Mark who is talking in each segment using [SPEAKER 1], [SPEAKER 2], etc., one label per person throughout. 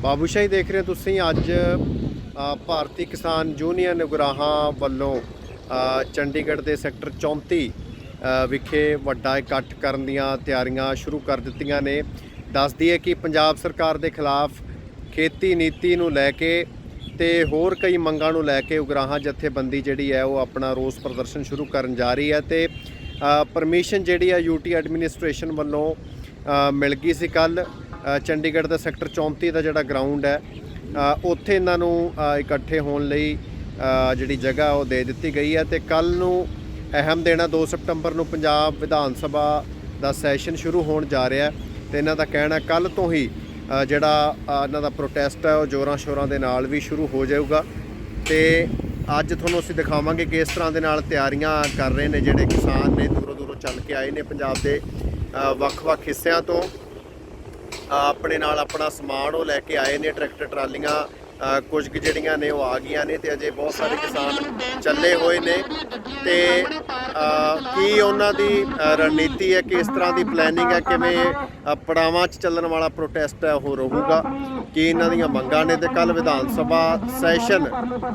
[SPEAKER 1] ਬਾਬੂਸ਼ਾਹੀ ਦੇਖ ਰਹੇ ਹੋ ਤੁਸੀਂ ਅੱਜ ਭਾਰਤੀ ਕਿਸਾਨ ਯੂਨੀਅਨ ਉਗਰਾਹਾਂ ਵੱਲੋਂ ਚੰਡੀਗੜ੍ਹ ਦੇ ਸੈਕਟਰ 34 ਵਿਖੇ ਵੱਡਾ ਇਕੱਠ ਕਰਨ ਦੀਆਂ ਤਿਆਰੀਆਂ ਸ਼ੁਰੂ ਕਰ ਦਿੱਤੀਆਂ ਨੇ। ਦੱਸਦੀ ਹੈ ਕਿ ਪੰਜਾਬ ਸਰਕਾਰ ਦੇ ਖਿਲਾਫ ਖੇਤੀ ਨੀਤੀ ਨੂੰ ਲੈ ਕੇ ਤੇ ਹੋਰ ਕਈ ਮੰਗਾਂ ਨੂੰ ਲੈ ਕੇ ਉਗਰਾਹਾਂ ਜਥੇਬੰਦੀ ਜਿਹੜੀ ਹੈ ਉਹ ਆਪਣਾ ਰੋਸ ਪ੍ਰਦਰਸ਼ਨ ਸ਼ੁਰੂ ਕਰਨ ਜਾ ਰਹੀ ਹੈ ਤੇ ਪਰਮਿਸ਼ਨ ਜਿਹੜੀ ਹੈ ਯੂਟੀ ਐਡਮਿਨਿਸਟ੍ਰੇਸ਼ਨ ਵੱਲੋਂ ਮਿਲ ਗਈ ਸੀ ਕੱਲ ਚੰਡੀਗੜ੍ਹ ਦਾ ਸੈਕਟਰ 34 ਦਾ ਜਿਹੜਾ ਗਰਾਊਂਡ ਹੈ ਉੱਥੇ ਇਹਨਾਂ ਨੂੰ ਇਕੱਠੇ ਹੋਣ ਲਈ ਜਿਹੜੀ ਜਗ੍ਹਾ ਉਹ ਦੇ ਦਿੱਤੀ ਗਈ ਹੈ ਤੇ ਕੱਲ ਨੂੰ ਅਹਿਮ ਦਿਨ ਹੈ 2 ਸਤੰਬਰ ਨੂੰ ਪੰਜਾਬ ਵਿਧਾਨ ਸਭਾ ਦਾ ਸੈਸ਼ਨ ਸ਼ੁਰੂ ਹੋਣ ਜਾ ਰਿਹਾ ਹੈ ਤੇ ਇਹਨਾਂ ਦਾ ਕਹਿਣਾ ਕੱਲ ਤੋਂ ਹੀ ਜਿਹੜਾ ਇਹਨਾਂ ਦਾ ਪ੍ਰੋਟੈਸਟ ਹੈ, ਉਹ ਜ਼ੋਰਾਂ ਸ਼ੋਰਾਂ ਦੇ ਨਾਲ ਵੀ ਸ਼ੁਰੂ ਹੋ ਜਾਊਗਾ ਤੇ ਅੱਜ ਤੁਹਾਨੂੰ ਅਸੀਂ ਦਿਖਾਵਾਂਗੇ ਕਿ ਇਸ ਤਰ੍ਹਾਂ ਦੇ ਨਾਲ ਤਿਆਰੀਆਂ ਕਰ ਰਹੇ ਨੇ ਜਿਹੜੇ ਕਿਸਾਨ ਨੇ, ਦੂਰੋਂ ਦੂਰੋਂ ਚੱਲ ਕੇ ਆਏ ਨੇ ਪੰਜਾਬ ਦੇ ਵੱਖ-ਵੱਖ ਹਿੱਸਿਆਂ ਤੋਂ। ਆਪਣੇ ਨਾਲ ਆਪਣਾ ਸਮਾਨ ਉਹ ਲੈ ਕੇ ਆਏ ਨੇ, ਟਰੈਕਟਰ, ਟਰਾਲੀਆਂ ਕੁਝ ਕੁ ਜਿਹੜੀਆਂ ਨੇ ਉਹ ਆ ਗਈਆਂ ਨੇ ਤੇ ਅਜੇ ਬਹੁਤ ਸਾਰੇ ਕਿਸਾਨ ਚੱਲੇ ਹੋਏ ਨੇ ਤੇ ਕੀ ਉਹਨਾਂ ਦੀ ਰਣਨੀਤੀ ਹੈ ਕਿ ਇਸ ਤਰ੍ਹਾਂ ਦੀ ਪਲੈਨਿੰਗ ਹੈ, ਕਿਵੇਂ ਪੜਾਵਾਂ 'ਚ ਚੱਲਣ ਵਾਲਾ ਪ੍ਰੋਟੈਸਟ ਹੈ, ਉਹ ਰਹੂਗਾ। ਕੀ ਇਹਨਾਂ ਦੀਆਂ ਮੰਗਾਂ ਨੇ ਤੇ ਕੱਲ ਵਿਧਾਨ ਸਭਾ ਸੈਸ਼ਨ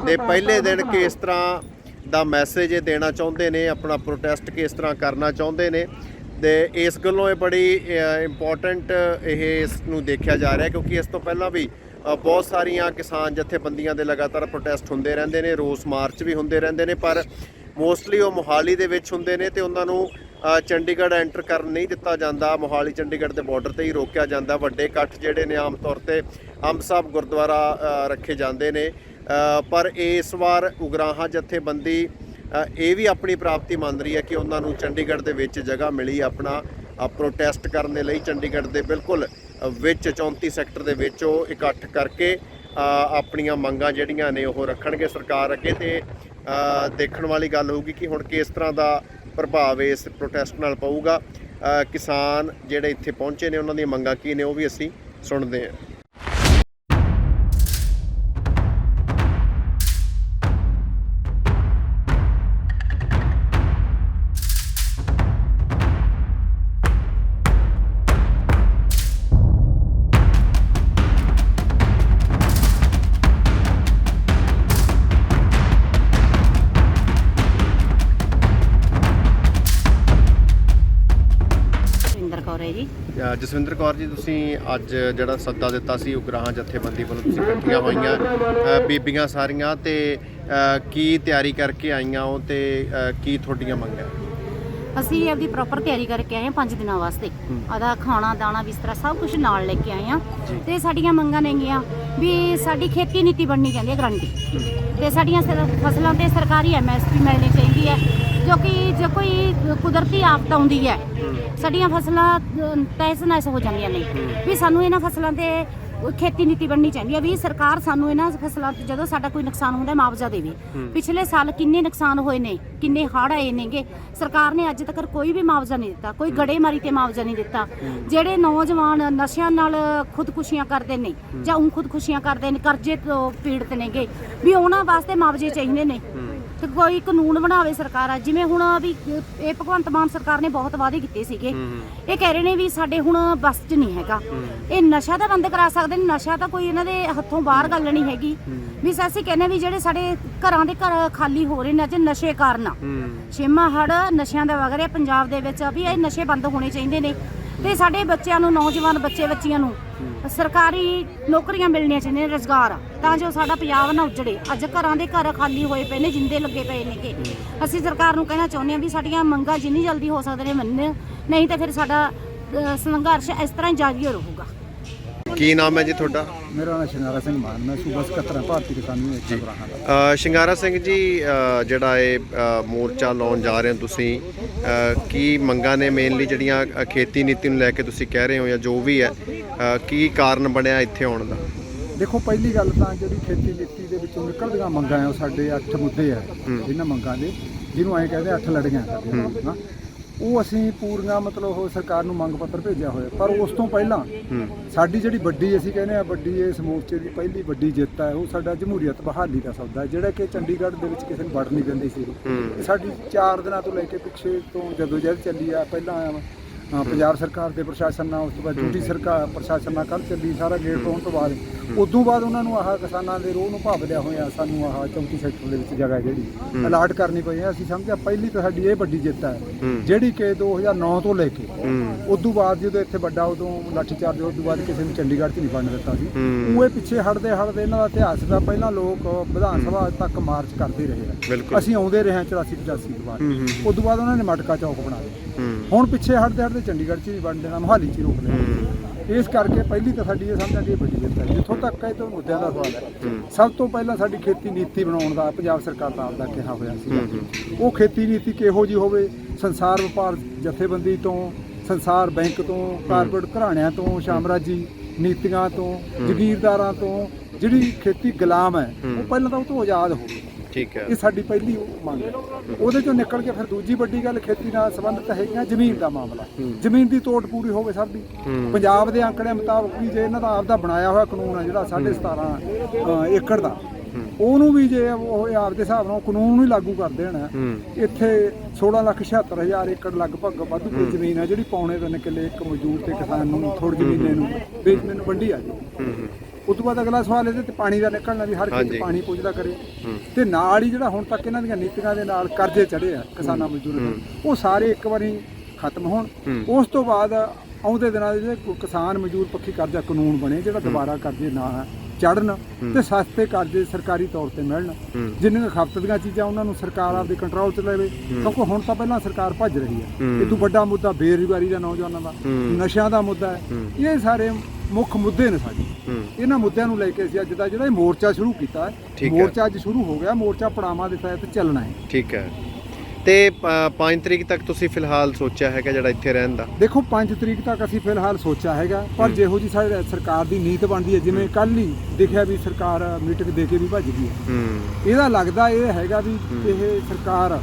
[SPEAKER 1] ਦੇ ਪਹਿਲੇ ਦਿਨ ਕਿਸ ਤਰ੍ਹਾਂ ਦਾ ਮੈਸੇਜ ਇਹ ਦੇਣਾ ਚਾਹੁੰਦੇ ਨੇ, ਆਪਣਾ ਪ੍ਰੋਟੈਸਟ ਕਿਸ ਤਰ੍ਹਾਂ ਕਰਨਾ ਚਾਹੁੰਦੇ ਨੇ। ਤੇ ਇਸ ਗੱਲੋਂ ਇਹ ਬੜੀ ਇੰਪੋਰਟੈਂਟ ਇਹ ਇਸ ਨੂੰ ਦੇਖਿਆ ਜਾ ਰਿਹਾ ਕਿਉਂਕਿ ਇਸ ਤੋਂ ਪਹਿਲਾਂ ਵੀ ਬਹੁਤ ਸਾਰੀਆਂ ਕਿਸਾਨ ਜਥੇਬੰਦੀਆਂ ਦੇ ਲਗਾਤਾਰ ਪ੍ਰੋਟੈਸਟ ਹੁੰਦੇ ਰਹਿੰਦੇ ਨੇ, ਰੋਸ ਮਾਰਚ ਵੀ ਹੁੰਦੇ ਰਹਿੰਦੇ ਨੇ, ਪਰ ਮੋਸਟਲੀ ਉਹ ਮੋਹਾਲੀ ਦੇ ਵਿੱਚ ਹੁੰਦੇ ਨੇ ਤੇ ਉਹਨਾਂ ਨੂੰ ਚੰਡੀਗੜ੍ਹ ਐਂਟਰ ਕਰਨ ਨਹੀਂ ਦਿੱਤਾ ਜਾਂਦਾ। ਮੋਹਾਲੀ, ਚੰਡੀਗੜ੍ਹ ਦੇ ਬਾਰਡਰ ਤੇ ਹੀ ਰੋਕਿਆ ਜਾਂਦਾ। ਵੱਡੇ ਇਕੱਠ ਜਿਹੜੇ ਨੇ ਆਮ ਤੌਰ ਤੇ ਅੰਬ ਸਾਹਿਬ ਗੁਰਦੁਆਰਾ ਰੱਖੇ ਜਾਂਦੇ ਨੇ। ਪਰ ਇਸ ਵਾਰ ਉਗਰਾਹਾਂ ਜਥੇਬੰਦੀ ਇਹ ਵੀ ਆਪਣੀ ਪ੍ਰਾਪਤੀ ਮੰਨ ਰਹੀ ਹੈ ਕਿ ਉਹਨਾਂ ਨੂੰ ਚੰਡੀਗੜ੍ਹ ਦੇ ਵਿੱਚ ਜਗ੍ਹਾ ਮਿਲੀ ਆਪਣਾ ਪ੍ਰੋਟੈਸਟ ਕਰਨ ਦੇ ਲਈ ਚੰਡੀਗੜ੍ਹ ਦੇ ਬਿਲਕੁਲ ਵਿੱਚ 34 ਸੈਕਟਰ ਦੇ ਵਿੱਚ ਉਹ ਇਕੱਠ ਕਰਕੇ ਆਪਣੀਆਂ ਮੰਗਾਂ ਜਿਹੜੀਆਂ ਨੇ ਉਹ ਰੱਖਣਗੇ ਸਰਕਾਰ ਅੱਗੇ ਤੇ ਦੇਖਣ ਵਾਲੀ ਗੱਲ ਹੋਊਗੀ ਕਿ ਹੁਣ ਕਿਸ ਤਰ੍ਹਾਂ ਦਾ ਪ੍ਰਭਾਵ ਇਸ ਪ੍ਰੋਟੈਸਟ ਨਾਲ ਪਊਗਾ। ਕਿਸਾਨ ਜਿਹੜੇ ਇੱਥੇ ਪਹੁੰਚੇ ਨੇ ਉਹਨਾਂ ਦੀਆਂ ਮੰਗਾਂ ਕੀ ਨੇ ਉਹ ਵੀ ਅਸੀਂ ਸੁਣਦੇ ਹਾਂ।
[SPEAKER 2] ਕੌਰ ਹੈ ਜੀ।
[SPEAKER 1] ਅ, ਜਸਵਿੰਦਰ ਕੌਰ ਜੀ ਤੁਸੀਂ ਅੱਜ ਜਿਹੜਾ ਸੱਦਾ ਦਿੱਤਾ ਸੀ ਉਗਰਾਹਾਂ ਜਥੇਬੰਦੀ ਵੱਲੋਂ ਤੁਸੀਂ ਇਕੱਠੀਆਂ ਹੋਈਆਂ ਅ, ਬੀਬੀਆਂ ਸਾਰੀਆਂ ਤੇ ਅ, ਕੀ ਤਿਆਰੀ ਕਰਕੇ ਆਈਆਂ ਹੋ ਤੇ ਅ, ਕੀ ਤੁਹਾਡੀਆਂ ਮੰਗਾਂ?
[SPEAKER 2] ਅਸੀਂ ਆਪਦੀ ਪ੍ਰੋਪਰ ਤਿਆਰੀ ਕਰਕੇ ਆਏ ਹਾਂ 5 ਦਿਨਾਂ ਵਾਸਤੇ।
[SPEAKER 1] ਹੂੰ।
[SPEAKER 2] ਆਦਾ ਖਾਣਾ ਦਾਣਾ ਬਿਸਤਰਾ ਸਭ ਕੁਝ ਨਾਲ ਲੈ ਕੇ ਆਏ ਹਾਂ।
[SPEAKER 1] ਜੀ।
[SPEAKER 2] ਤੇ ਸਾਡੀਆਂ ਮੰਗਾਂ ਨੇਗੀਆਂ ਵੀ ਸਾਡੀ ਖੇਤੀ ਨੀਤੀ ਬਣਨੀ ਚਾਹੀਦੀ ਹੈ ਗਰੰਟੀ। ਤੇ ਸਾਡੀਆਂ ਸਰ- ਫਸਲਾਂ ਤੇ ਸਰਕਾਰੀ ਐਮਐਸਪੀ ਮਿਲਣੀ ਚਾਹੀਦੀ ਹੈ। ਜੋ ਕਿ ਜੇ ਕੋਈ ਕੁਦਰਤੀ ਆਫਤ ਆਉਂਦੀ ਹੈ ਸਾਡੀਆਂ ਫਸਲਾਂ ਅ, ਤਹਿਸ ਨਹਿਸ ਹੋ ਜਾਂਦੀਆਂ ਨੇ। ਵੀ ਸਾਨੂੰ ਇਹਨਾਂ ਫਸਲਾਂ ਤੇ ਖੇਤੀ ਨੀਤੀ ਬਣਨੀ ਚਾਹੀਦੀ ਹੈ ਵੀ ਸਰਕਾਰ ਸਾਨੂੰ ਇਹਨਾਂ ਫਸਲਾਂ ਤੇ ਜਦੋਂ ਸਾਡਾ ਕੋਈ ਨੁਕਸਾਨ ਹੁੰਦਾ ਮੁਆਵਜ਼ਾ ਦੇਵੇ। ਪਿਛਲੇ ਸਾਲ ਕਿੰਨੇ ਨੁਕਸਾਨ ਹੋਏ ਨੇ ਕਿੰਨੇ ਹੜ੍ਹ ਆਏ ਨੇਗੇ ਸਰਕਾਰ ਨੇ ਅੱਜ ਤੱਕ ਕੋਈ ਵੀ ਮੁਆਵਜ਼ਾ ਨਹੀਂ ਦਿੱਤਾ ਕੋਈ ਗੜੇਮਾਰੀ ਤੇ ਮੁਆਵਜ਼ਾ ਨਹੀਂ ਦਿੱਤਾ। ਜਿਹੜੇ ਨੌਜਵਾਨ ਨਸ਼ਿਆਂ ਨਾਲ ਖੁਦਕੁਸ਼ੀਆਂ ਕਰਦੇ ਨੇ ਜਾਂ ਉਹ ਖੁਦਕੁਸ਼ੀਆਂ ਕਰਦੇ ਨੇ ਕਰਜ਼ੇ ਤੋਂ ਪੀੜਤ ਨੇਗੇ ਵੀ ਉਹਨਾਂ ਵਾਸਤੇ ਮੁਆਵਜ਼ੇ ਚਾਹੀਦੇ ਨੇ। ਤੇ ਕੋਈ ਕਾਨੂੰਨ ਬਣਾਵੇ ਸਰਕਾਰ ਆ। ਜਿਵੇਂ ਹੁਣ ਵੀ ਇਹ ਭਗਵੰਤ ਮਾਨ ਸਰਕਾਰ ਨੇ ਬਹੁਤ ਵਾਅਦੇ ਕੀਤੇ ਸੀਗੇ। ਇਹ ਕਹਿ ਰਹੇ ਨੇ ਵੀ ਸਾਡੇ ਹੁਣ ਬਸ 'ਚ ਨਹੀਂ ਹੈਗਾ। ਇਹ ਨਸ਼ਾ ਤਾਂ ਬੰਦ ਕਰਾ ਸਕਦੇ ਨੇ। ਨਸ਼ਾ ਤਾਂ ਕੋਈ ਇਹਨਾਂ ਦੇ ਹੱਥੋਂ ਬਾਹਰ ਗੱਲ ਨਹੀਂ ਹੈਗੀ। ਵੀ ਅਸੀਂ ਕਹਿੰਦੇ ਵੀ ਜਿਹੜੇ ਸਾਡੇ ਘਰਾਂ ਦੇ ਘਰ ਖਾਲੀ ਹੋ ਰਹੇ ਨੇ ਅੱਜ ਨਸ਼ੇ ਕਾਰਨ। ਛੇਮਾ ਹੜ ਨਸ਼ਿਆਂ ਦਾ ਵਗ ਰਿਹਾ ਪੰਜਾਬ ਦੇ ਵਿੱਚ। ਵੀ ਇਹ ਨਸ਼ੇ ਬੰਦ ਹੋਣੇ ਚਾਹੀਦੇ ਨੇ। ਤੇ ਸਾਡੇ ਬੱਚਿਆਂ ਨੂੰ ਨੌਜਵਾਨ ਬੱਚੇ ਬੱਚੀਆਂ ਨੂੰ ਸਰਕਾਰੀ ਨੌਕਰੀਆਂ ਮਿਲਣੀਆਂ ਚਾਹੀਦੀਆਂ ਨੇ ਰੋਜ਼ਗਾਰ। ਤਾਂ ਜੋ ਸਾਡਾ ਪੰਜਾਬ ਨਾ ਉਜੜੇ। ਅੱਜ ਘਰਾਂ ਦੇ ਘਰ ਖਾਲੀ ਹੋਏ ਪਏ ਨੇ ਜਿੰਦੇ ਲੱਗੇ ਪਏ ਨੇਗੇ ਅਸੀਂ ਸਰਕਾਰ ਨੂੰ ਕਹਿਣਾ ਚਾਹੁੰਦੇ ਹਾਂ ਵੀ ਸਾਡੀਆਂ ਮੰਗਾਂ ਜਿੰਨੀ ਜਲਦੀ ਹੋ ਸਕਦੇ ਨੇ ਮੰਨਣ ਨਹੀਂ ਤਾਂ ਫਿਰ ਸਾਡਾ ਸੰਘਰਸ਼ ਇਸ ਤਰ੍ਹਾਂ ਹੀ ਜਾਰੀ ਰਹੂਗਾ।
[SPEAKER 1] ਕੀ ਨਾਮ ਹੈ ਜੀ ਤੁਹਾਡਾ?
[SPEAKER 3] ਮੇਰਾ ਨਾਮ ਸ਼ਿੰਗਾਰਾ ਸਿੰਘ ਮਾਨ ਮੈਂ ਸੂਬਾ ਸਕੱਤਰ ਹਾਂ ਭਾਰਤੀ ਕਿਸਾਨ ਏਕਤਾ ਗੁਰਾਹਾਂ ਦਾ
[SPEAKER 1] ਅ, ਸ਼ਿੰਗਾਰਾ ਸਿੰਘ ਜੀ ਅ, ਜਿਹੜਾ ਇਹ ਅ, ਮੋਰਚਾ ਲਾਉਣ ਜਾ ਰਹੇ ਹੋ ਤੁਸੀਂ ਅ, ਕੀ ਮੰਗਾਂ ਨੇ ਮੇਨਲੀ ਜਿਹੜੀਆਂ ਅ, ਖੇਤੀ ਨੀਤੀ ਨੂੰ ਲੈ ਕੇ ਤੁਸੀਂ ਕਹਿ ਰਹੇ ਹੋ ਜਾਂ ਜੋ ਵੀ ਹੈ ਅ, ਕੀ ਕਾਰਨ ਬਣਿਆ ਇੱਥੇ ਆਉਣ ਦਾ?
[SPEAKER 3] ਦੇਖੋ ਪਹਿਲੀ ਗੱਲ ਤਾਂ ਜਿਹੜੀ ਖੇਤੀ ਨੀਤੀ ਦੇ ਵਿੱਚੋਂ ਨਿਕਲਦੀਆਂ ਮੰਗਾਂ ਆ ਉਹ ਸਾਡੇ 8 ਮੁੱਦੇ ਆ ਇਹਨਾਂ ਮੰਗਾਂ ਦੇ ਜਿਹਨੂੰ ਐਂ ਕਹਿੰਦੇ 8 ਲੜੀਆਂ ਨਾ ਉਹ ਅਸੀਂ ਪੂਰੀਆਂ ਮਤਲਬ ਉਹ ਸਰਕਾਰ ਨੂੰ ਮੰਗ ਪੱਤਰ ਭੇਜਿਆ ਹੋਇਆ। ਪਰ ਉਸ ਤੋਂ ਪਹਿਲਾਂ ਸਾਡੀ ਜਿਹੜੀ ਵੱਡੀ ਅਸੀਂ ਕਹਿੰਦੇ ਆ ਵੱਡੀ ਇਸ ਮੋਰਚੇ ਦੀ ਪਹਿਲੀ ਵੱਡੀ ਜਿੱਤ ਹੈ ਉਹ ਸਾਡਾ ਜਮਹੂਰੀਅਤ ਬਹਾਲੀ ਦਾ ਸੌਦਾ ਜਿਹੜਾ ਕਿ ਚੰਡੀਗੜ੍ਹ ਦੇ ਵਿੱਚ ਕਿਸੇ ਨੂੰ ਵੜ ਨਹੀਂ ਦਿੰਦੀ ਸੀ। ਸਾਡੀ 4 ਦਿਨਾਂ ਤੋਂ ਲੈ ਕੇ ਪਿੱਛੇ ਤੋਂ ਜਦੋਂ ਜਦ ਚੱਲੀ ਆ ਪਹਿਲਾਂ ਪੰਜਾਬ ਸਰਕਾਰ ਦੇ ਪ੍ਰਸ਼ਾਸਨ ਨਾਲ ਉਸ ਤੋਂ ਬਾਅਦ ਡਿਊਟੀ ਸਰਕਾਰ ਪ੍ਰਸ਼ਾਸਨ ਨਾਲ ਕੱਲ ਚੱਲੀ ਸਾਰਾ ਗੇਟ ਤੋਂ ਤੋਂ ਬਾਅਦ। ਉਦੋਂ ਬਾਅਦ ਉਹਨਾਂ ਨੂੰ ਆਹ ਕਿਸਾਨਾਂ ਦੇ ਰੋਹ ਨੂੰ ਭਾਵ ਲਿਆ ਹੋਇਆ ਸਾਨੂੰ ਆਹ 34 ਸੈਕਟਰ ਦੇ ਵਿੱਚ ਜਗ੍ਹਾ ਜਿਹੜੀ ਅਲਾਟ ਕਰਨੀ ਪਈ ਹੈ। ਅਸੀਂ ਸਮਝਿਆ ਪਹਿਲੀ ਤਾਂ ਸਾਡੀ ਇਹ ਵੱਡੀ ਜਿੱਤ ਹੈ। ਜਿਹੜੀ ਕਿ 2009 ਤੋਂ ਲੈ ਕੇ ਉਦੋਂ ਬਾਅਦ ਜਦੋਂ ਇੱਥੇ ਵੱਡਾ ਉਦੋਂ ਲਾਠੀ ਚਾਰਜ ਉਦੋਂ ਬਾਅਦ ਕਿਸੇ ਨੂੰ ਚੰਡੀਗੜ੍ਹ 'ਚ ਨਹੀਂ ਬਣਨ ਦਿੱਤਾ ਸੀ। ਉਹ ਇਹ ਪਿੱਛੇ ਹਟਦੇ ਹਟਦੇ ਇਹਨਾਂ ਦਾ ਇਤਿਹਾਸ ਦਾ ਪਹਿਲਾਂ ਲੋਕ ਵਿਧਾਨ ਸਭਾ ਤੱਕ ਮਾਰਚ ਕਰਦੇ ਰਹੇ ਅਸੀਂ ਆਉਂਦੇ ਰਹੇ ਹਾਂ 84 85 ਤੋਂ ਬਾਅਦ। ਉਦੋਂ ਬਾਅਦ ਉਹਨਾਂ ਨੇ ਮਟਕਾ ਚੌਕ ਬਣਾ ਲਿਆ। ਹੁਣ ਪਿੱਛੇ ਹਟਦੇ ਹਟਦੇ ਚੰਡੀਗੜ੍ਹ 'ਚ ਵੀ ਬਣ ਦੇਣਾ ਮੋਹਾਲੀ 'ਚ ਹੀ ਰੋਕ
[SPEAKER 1] ਹੂੰ।
[SPEAKER 3] ਇਸ ਕਰਕੇ ਪਹਿਲੀ ਤਾਂ ਸਾਡੀ ਇਹ ਸਮਝਾਂ ਕਿ ਇਹ ਵੱਡੀ ਜਿੱਤ ਹੈ ਜਿੱਥੋਂ ਤੱਕ ਇਹ ਤੋਂ ਮੁੱਦਿਆਂ ਦਾ ਸਵਾਲ ਹੈ। ਸਭ ਤੋਂ ਪਹਿਲਾਂ ਸਾਡੀ ਖੇਤੀ ਨੀਤੀ ਬਣਾਉਣ ਦਾ ਪੰਜਾਬ ਸਰਕਾਰ ਦਾ ਆਪਦਾ ਕਿਹਾ ਹੋਇਆ ਸੀ ਉਹ ਖੇਤੀ ਨੀਤੀ ਕਿਹੋ ਜੀ ਹੋਵੇ? ਸੰਸਾਰ ਵਪਾਰ ਜਥੇਬੰਦੀ ਤੋਂ ਸੰਸਾਰ ਬੈਂਕ ਤੋਂ ਕਾਰਪੋਰੇਟ ਘਰਾਣਿਆਂ ਤੋਂ ਸਾਮਰਾਜੀ ਨੀਤੀਆਂ ਤੋਂ ਜ਼ਗੀਰਦਾਰਾਂ ਤੋਂ ਜਿਹੜੀ ਖੇਤੀ ਗੁਲਾਮ ਹੈ ਉਹ ਪਹਿਲਾਂ ਤਾਂ ਉਹ ਤੋਂ ਆਜ਼ਾਦ ਹੋਵੇ
[SPEAKER 1] ਠੀਕ ਹੈ।
[SPEAKER 3] ਇਹ ਸਾਡੀ ਪਹਿਲੀ ਮੰਗ ਹੈ। ਉਹਦੇ ਚੋਂ ਨਿਕਲ ਕੇ ਫਿਰ ਦੂਜੀ ਵੱਡੀ ਗੱਲ ਖੇਤੀ ਨਾਲ ਸੰਬੰਧਿਤ ਹੈਗੀਆਂ ਜ਼ਮੀਨ ਦਾ ਮਾਮਲਾ। ਜ਼ਮੀਨ ਦੀ ਤੋੜ ਪੂਰੀ ਹੋਵੇ ਸਭ ਦੀ। ਪੰਜਾਬ ਦੇ ਆંકੜਿਆਂ ਮੁਤਾਬਕ ਵੀ ਜੇ ਇਹਨਾਂ ਦਾ ਆਪਦਾ ਬਣਾਇਆ ਹੋਇਆ ਕਾਨੂੰਨ ਹੈ। ਜਿਹੜਾ 17.5 ਏਕੜ ਦਾ ਉਹਨੂੰ ਵੀ ਜੇ ਉਹ ਆਪਦੇ ਹਿਸਾਬ ਨਾਲ ਕਾਨੂੰਨ ਨੂੰ ਹੀ ਲਾਗੂ ਕਰ ਦੇਣ ਇੱਥੇ 16 ਲੱਖ 76 ਹਜ਼ਾਰ ਏਕੜ ਲਗਭਗ ਵਾਧੂ ਕੋਈ ਜ਼ਮੀਨ ਹੈ ਜਿਹੜੀ ਪੌਣੇ ਤਿੰਨ ਕਿੱਲੇ ਇੱਕ ਮਜ਼ਦੂਰ ਤੇ ਕਿਸਾਨ ਨੂੰ ਥੋੜੀ ਜ਼ਮੀਨੇ ਨੂੰ ਵੇਚ ਮੈਨੂੰ ਵੰਡੀ ਆ ਜੀ। ਉਸ ਤੋਂ ਬਾਅਦ ਅਗਲਾ ਸਵਾਲ ਇਹਦੇ ਤੇ ਪਾਣੀ ਦਾ ਨਿਕਲਣਾ ਵੀ ਹਰ। ਕਿਸੇ ਪਾਣੀ ਪੁੱਜਦਾ ਕਰੇ। ਤੇ ਨਾਲ ਹੀ ਜਿਹੜਾ ਹੁਣ ਤੱਕ ਇਹਨਾਂ ਦੀਆਂ ਨੀਤੀਆਂ ਦੇ ਨਾਲ ਕਰਜ਼ੇ ਚੜੇ ਆ ਕਿਸਾਨਾਂ ਮਜ਼ਦੂਰਾਂ ਦੇ ਉਹ ਸਾਰੇ ਇੱਕ ਵਾਰੀ ਖਤਮ ਹੋਣ। ਉਸ ਤੋਂ ਬਾਅਦ ਆਉਂਦੇ ਦਿਨਾਂ ਦੇ ਜਿਹੜੇ ਕਿਸਾਨ ਮਜ਼ਦੂਰ ਪੱਖੀ ਕਰਜ਼ਾ ਕਾਨੂੰਨ ਬਣੇ ਜਿਹੜਾ ਦੁਬਾਰਾ ਕਰਜ਼ੇ ਨਾ ਚੜਨ ਤੇ ਸਸਤੇ ਕਰਜ਼ੇ ਸਰਕਾਰੀ ਤੌਰ ਤੇ ਮਿਲਣ। ਜਿੰਨੀਆਂ ਖਪਤ ਦੀਆਂ ਚੀਜ਼ਾਂ ਉਹਨਾਂ ਨੂੰ ਸਰਕਾਰ ਆਪਦੇ ਕੰਟਰੋਲ 'ਚ ਲਵੇ ਕਿਉਂਕਿ ਹੁਣ ਤਾਂ ਪਹਿਲਾਂ ਸਰਕਾਰ ਭੱਜ ਰਹੀ ਹੈ। ਇਹ ਤੋਂ ਵੱਡਾ ਮੁੱਦਾ ਬੇਰੁਜ਼ਗਾਰੀ ਦਾ ਨੌਜਵਾਨਾਂ ਦਾ। ਨਸ਼ਿਆਂ ਦਾ ਮੁੱਦਾ ਹੈ ਇਹ ਸਾਰੇ ਮੁੱਖ ਮੁੱਦੇ ਨੇ ਸਾਡੇ। ਇਹਨਾਂ ਮੁੱਦਿਆਂ ਨੂੰ ਲੈ ਕੇ ਅਸੀਂ ਅੱਜ ਦਾ ਜਿਹੜਾ ਇਹ ਮੋਰਚਾ ਸ਼ੁਰੂ ਕੀਤਾ ਹੈ।
[SPEAKER 1] ਠੀਕ ਹੈ।
[SPEAKER 3] ਮੋਰਚਾ ਅੱਜ ਸ਼ੁਰੂ ਹੋ ਗਿਆ ਮੋਰਚਾ ਪੜਾਵਾਂ ਦੇ ਤਹਿਤ ਚੱਲਣਾ ਹੈ।
[SPEAKER 1] ਠੀਕ ਹੈ। ਤੇ 5 ਤਰੀਕ ਤੱਕ ਤੁਸੀਂ ਫਿਲਹਾਲ ਸੋਚਿਆ ਹੈਗਾ ਜਿਹੜਾ ਇੱਥੇ ਰਹਿਣ ਦਾ?
[SPEAKER 3] ਦੇਖੋ 5 ਤਰੀਕ ਤੱਕ ਅਸੀਂ ਫਿਲਹਾਲ ਸੋਚਿਆ ਹੈਗਾ ਪਰ ਜਿਹੋ ਜੀ ਸਾਡੇ ਸਰਕਾਰ ਦੀ ਨੀਤ ਬਣਦੀ ਹੈ ਜਿਵੇਂ ਕੱਲ ਹੀ ਦਿਖਿਆ ਵੀ ਸਰਕਾਰ ਮੀਟਿੰਗ ਦੇ ਕੇ ਵੀ ਭੱਜ ਗਈ ਹੈ।
[SPEAKER 1] ਹੂੰ।
[SPEAKER 3] ਇਹਦਾ ਲੱਗਦਾ ਇਹ ਹੈਗਾ ਵੀ ਇਹ ਸਰਕਾਰ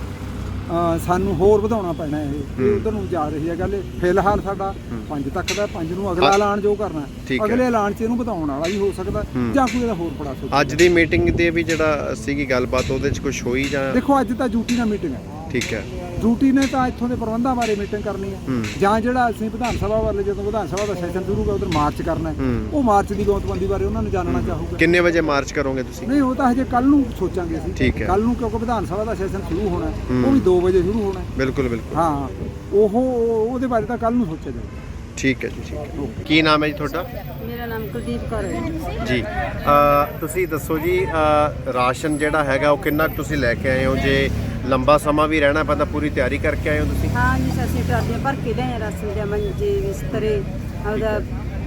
[SPEAKER 3] ਸਾਨੂੰ ਹੋਰ ਵਧਾਉਣਾ ਪੈਣਾ ਹੈ ਇਹ ਉਧਰ ਨੂੰ ਜਾ ਰਹੀ ਹੈ ਗੱਲ। ਫਿਲਹਾਲ ਸਾਡਾ 5 ਤੱਕ ਦਾ 5 ਨੂੰ ਅਗਲਾ ਐਲਾਨ ਜੋ ਕਰਨਾ। ਅਗਲੇ ਐਲਾਨ 'ਚ ਇਹਨੂੰ ਵਧਾਉਣ ਵਾਲਾ ਵੀ ਹੋ ਸਕਦਾ ਜਾਂ ਕੋਈ ਇਹਦਾ ਹੋਰ ਬੜਾ ਸੋਚ
[SPEAKER 1] ਅੱਜ ਦੀ ਮੀਟਿੰਗ ਦੇ ਵੀ ਜਿਹੜਾ ਸੀਗੀ ਗੱਲਬਾਤ ਉਹਦੇ 'ਚ ਕੁਝ ਹੋਈ ਜਾਂ
[SPEAKER 3] ਦੇਖੋ ਅੱਜ ਤਾਂ ਡਿਊਟੀ ਨਾਲ ਮੀਟਿੰਗ ਹੈ।
[SPEAKER 1] ਠੀਕ ਹੈ।
[SPEAKER 3] ਡਿਊਟੀ ਨੇ ਤਾਂ ਇੱਥੋਂ ਦੇ ਪ੍ਰਬੰਧਾਂ ਬਾਰੇ ਮੀਟਿੰਗ ਕਰਨੀ ਹੈ। ਜਾਂ ਜਿਹੜਾ ਅਸੀਂ ਵਿਧਾਨ ਸਭਾ ਵੱਲ ਜਦੋਂ ਵਿਧਾਨ ਸਭਾ ਦਾ ਸੈਸ਼ਨ ਸ਼ੁਰੂ ਹੋਊਗਾ ਉਧਰ ਮਾਰਚ ਕਰਨਾ ਹੈ। ਉਹ ਮਾਰਚ ਦੀ ਗੌਤਬੰਦੀ ਬਾਰੇ ਉਹਨਾਂ ਨੂੰ ਜਾਣਨਾ ਚਾਹੂਗਾ।
[SPEAKER 1] ਕਿੰਨੇ ਵਜੇ ਮਾਰਚ ਕਰੋਗੇ ਤੁਸੀਂ?
[SPEAKER 3] ਨਹੀਂ ਉਹ ਤਾਂ ਹਜੇ ਕੱਲ ਨੂੰ ਸੋਚਾਂਗੇ ਅਸੀਂ। ਕੱਲ ਨੂੰ ਕਿਉਂਕਿ ਵਿਧਾਨ ਸਭਾ ਦਾ ਸੈਸ਼ਨ ਸ਼ੁਰੂ ਹੋਣਾ ਉਹ ਵੀ 2 ਵਜੇ ਸ਼ੁਰੂ ਹੋਣਾ।
[SPEAKER 1] ਬਿਲਕੁਲ ਬਿਲਕੁਲ।
[SPEAKER 3] ਹਾਂ ਉਹ ਉਹਦੇ ਬਾਰੇ ਤਾਂ ਕੱਲ ਨੂੰ ਸੋਚਿਆ ਜਾਊਗਾ।
[SPEAKER 1] ਠੀਕ ਹੈ ਜੀ ਠੀਕ ਹੈ। ਕੀ ਨਾਮ ਹੈ ਜੀ ਤੁਹਾਡਾ?
[SPEAKER 2] ਮੇਰਾ ਨਾਮ ਕੁਲਦੀਪ ਕੌਰ ਹੈ
[SPEAKER 1] ਜੀ। ਅ, ਤੁਸੀਂ ਦੱਸੋ ਜੀ ਅ, ਰਾਸ਼ਨ ਜਿਹੜਾ ਹੈਗਾ ਉਹ ਕਿੰਨਾ ਕੁ ਤੁਸੀਂ ਲੈ ਕੇ ਆਏ ਹੋ? ਜੇ ਲੰਬਾ ਸਮਾਂ ਵੀ ਰਹਿਣਾ ਪੈਂਦਾ ਪੂਰੀ ਤਿਆਰੀ ਕਰਕੇ ਆਏ ਹੋ ਤੁਸੀਂ?
[SPEAKER 4] ਹਾਂ ਜੀ ਅਸੀਂ ਟਰਾਲੀਆਂ ਭਰ ਕੇ ਲਿਆਏ ਰਾਸ਼ਨ ਦੇ ਮੰਜੇ ਬਿਸਤਰੇ ਆਪਦਾ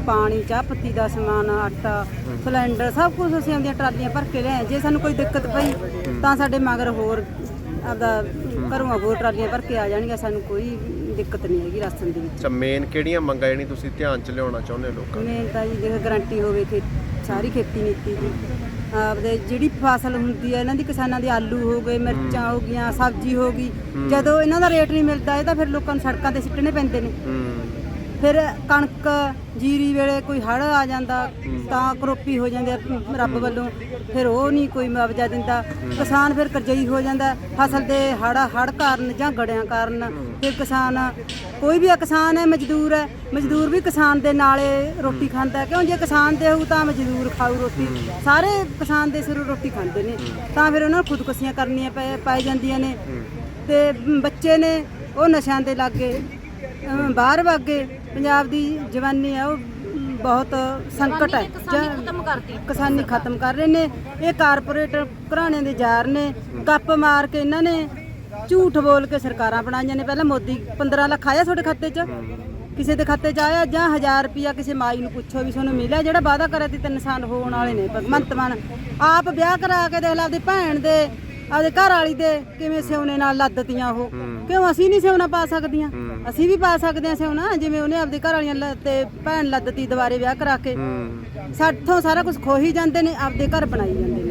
[SPEAKER 4] ਪਾਣੀ ਚਾਹ ਪੱਤੀ ਦਾ ਸਮਾਨ ਆਟਾ ਸਿਲੰਡਰ ਸਭ ਕੁਝ ਅਸੀਂ ਆਪਦੀਆਂ ਟਰਾਲੀਆਂ ਭਰ ਕੇ ਲਿਆਏ ਜੇ ਸਾਨੂੰ ਕੋਈ ਦਿੱਕਤ ਪਈ ਤਾਂ ਸਾਡੇ ਮਗਰ ਹੋਰ ਆਪਦਾ ਘਰੋਂ ਹੋਰ ਟਰਾਲੀਆਂ ਭਰ ਕੇ ਆ ਜਾਣਗੀਆਂ ਸਾਨੂੰ ਕੋਈ ਦਿੱਕਤ ਨਹੀਂ ਹੈਗੀ ਰਾਸ਼ਨ ਦੇ ਵਿੱਚ।
[SPEAKER 1] ਅੱਛਾ ਮੇਨ ਕਿਹੜੀਆਂ ਮੰਗਾਂ ਜਿਹੜੀ ਤੁਸੀਂ ਧਿਆਨ 'ਚ ਲਿਆਉਣਾ ਚਾਹੁੰਦੇ ਹੋ ਲੋਕਾਂ
[SPEAKER 4] ਮੇਨ ਤਾਂ ਜੀ ਦੇਖ ਗਰੰਟੀ ਹੋਵੇ ਕਿ ਸਾਰੀ ਖੇਤੀ ਨੀਤੀ ਦੀ। ਆਪਦੇ ਜਿਹੜੀ ਫਸਲ ਹੁੰਦੀ ਹੈ ਇਹਨਾਂ ਦੀ ਕਿਸਾਨਾਂ ਦੇ ਆਲੂ ਹੋ ਗਏ ਮਿਰਚਾਂ ਹੋ ਗਈਆਂ ਸਬਜ਼ੀ ਹੋ ਗਈ ਜਦੋਂ ਇਹਨਾਂ ਦਾ ਰੇਟ ਨਹੀਂ ਮਿਲਦਾ ਇਹ ਤਾਂ ਫਿਰ ਲੋਕਾਂ ਨੂੰ ਸੜਕਾਂ ਤੇ ਸਿੱਟਣੇ ਪੈਂਦੇ ਨੇ। ਫਿਰ ਕਣਕ ਜੀਰੀ ਵੇਲੇ ਕੋਈ ਹੜ੍ਹ ਆ ਜਾਂਦਾ, ਤਾਂ ਕਰੋਪੀ ਹੋ ਜਾਂਦੇ ਆ ਰੱਬ ਵੱਲੋਂ, ਫਿਰ ਉਹ ਨਹੀਂ ਕੋਈ ਮੁਆਵਜ਼ਾ ਦਿੰਦਾ। ਕਿਸਾਨ ਫਿਰ ਕਰਜ਼ਈ ਹੋ ਜਾਂਦਾ, ਫਸਲ ਦੇ ਹੜ੍ਹ ਹੜ੍ਹ ਕਾਰਨ ਜਾਂ ਗੜਿਆਂ ਕਾਰਨ। ਫਿਰ ਕਿਸਾਨ, ਕੋਈ ਵੀ ਆ ਕਿਸਾਨ ਹੈ, ਮਜ਼ਦੂਰ ਹੈ, ਮਜ਼ਦੂਰ ਵੀ ਕਿਸਾਨ ਦੇ ਨਾਲੇ ਰੋਟੀ ਖਾਂਦਾ ਕਿਉਂ ਜੇ ਕਿਸਾਨ ਦੇ ਹੋਊ ਤਾਂ ਮਜ਼ਦੂਰ ਖਾਊ ਰੋਟੀ। ਸਾਰੇ ਕਿਸਾਨ ਦੇ ਸਿਰ ਰੋਟੀ ਖਾਂਦੇ ਨੇ, ਤਾਂ ਫਿਰ ਉਹਨਾਂ ਨੂੰ ਖੁਦਕੁਸ਼ੀਆਂ ਕਰਨੀਆਂ ਪੈ ਪੈ ਜਾਂਦੀਆਂ ਨੇ। ਤੇ ਬੱਚੇ ਨੇ, ਉਹ ਨਸ਼ਿਆਂ ਦੇ ਲੱਗੇ ਬਾਹਰ ਵਾਗੇ ਪੰਜਾਬ ਦੀ ਜਵਾਨੀ ਹੈ ਉਹ ਬਹੁਤ ਸੰਕਟ ਹੈ। ਜਾਂ
[SPEAKER 2] ਖਤਮ ਕਰਤੀ।
[SPEAKER 4] ਕਿਸਾਨੀ ਖਤਮ ਕਰ ਰਹੇ ਨੇ। ਇਹ ਕਾਰਪੋਰੇਟ ਘਰਾਣਿਆਂ ਦੇ ਜ਼ਾਰ ਨੇ। ਗੱਪ ਮਾਰ ਕੇ ਇਹਨਾਂ ਨੇ ਝੂਠ ਬੋਲ ਕੇ ਸਰਕਾਰਾਂ ਬਣਾਈਆਂ ਨੇ। ਪਹਿਲਾਂ ਮੋਦੀ 15 ਲੱਖ ਆਇਆ ਤੁਹਾਡੇ ਖਾਤੇ 'ਚ? ਕਿਸੇ ਦੇ ਖਾਤੇ 'ਚ ਆਇਆ? ਜਾਂ 1000 ਰੁਪਿਆ ਕਿਸੇ ਮਾਈ ਨੂੰ ਪੁੱਛੋ ਵੀ ਤੁਹਾਨੂੰ ਮਿਲਿਆ? ਜਿਹੜਾ ਵਾਅਦਾ ਕਰਿਆ ਸੀ ਤਿੰਨ ਸਾਲ ਹੋਣ ਵਾਲੇ ਨੇ ਭਗਵੰਤ ਮਾਨ। ਆਪ ਵਿਆਹ ਕਰਾ ਕੇ ਦੇਖ ਲਾ ਆਪਦੀ ਭੈਣ ਦੇ ਆਪਦੇ ਘਰ ਵਾਲੀ ਦੇ ਕਿਵੇਂ ਸਿਉਨੇ ਨਾਲ ਲੱਦਤੀਆਂ ਉਹ। ਕਿਉਂ ਅਸੀਂ ਨਹੀਂ ਸਿਉਣਾ ਪਾ ਸਕਦੀਆਂ? ਅਸੀਂ ਵੀ ਪਾ ਸਕਦੇ ਹਾਂ ਸਿਉਣਾ ਜਿਵੇਂ ਉਹਨੇ ਆਪਦੀ ਘਰ ਵਾਲੀਆਂ ਤੇ ਭੈਣ ਲੱਦਤੀ ਦੁਬਾਰੇ ਵਿਆਹ ਕਰਾ ਕੇ। ਸਾਥੋਂ ਸਾਰਾ ਕੁਝ ਖੋਹੀ ਜਾਂਦੇ ਨੇ ਆਪਦੇ ਘਰ ਬਣਾਈ ਜਾਂਦੇ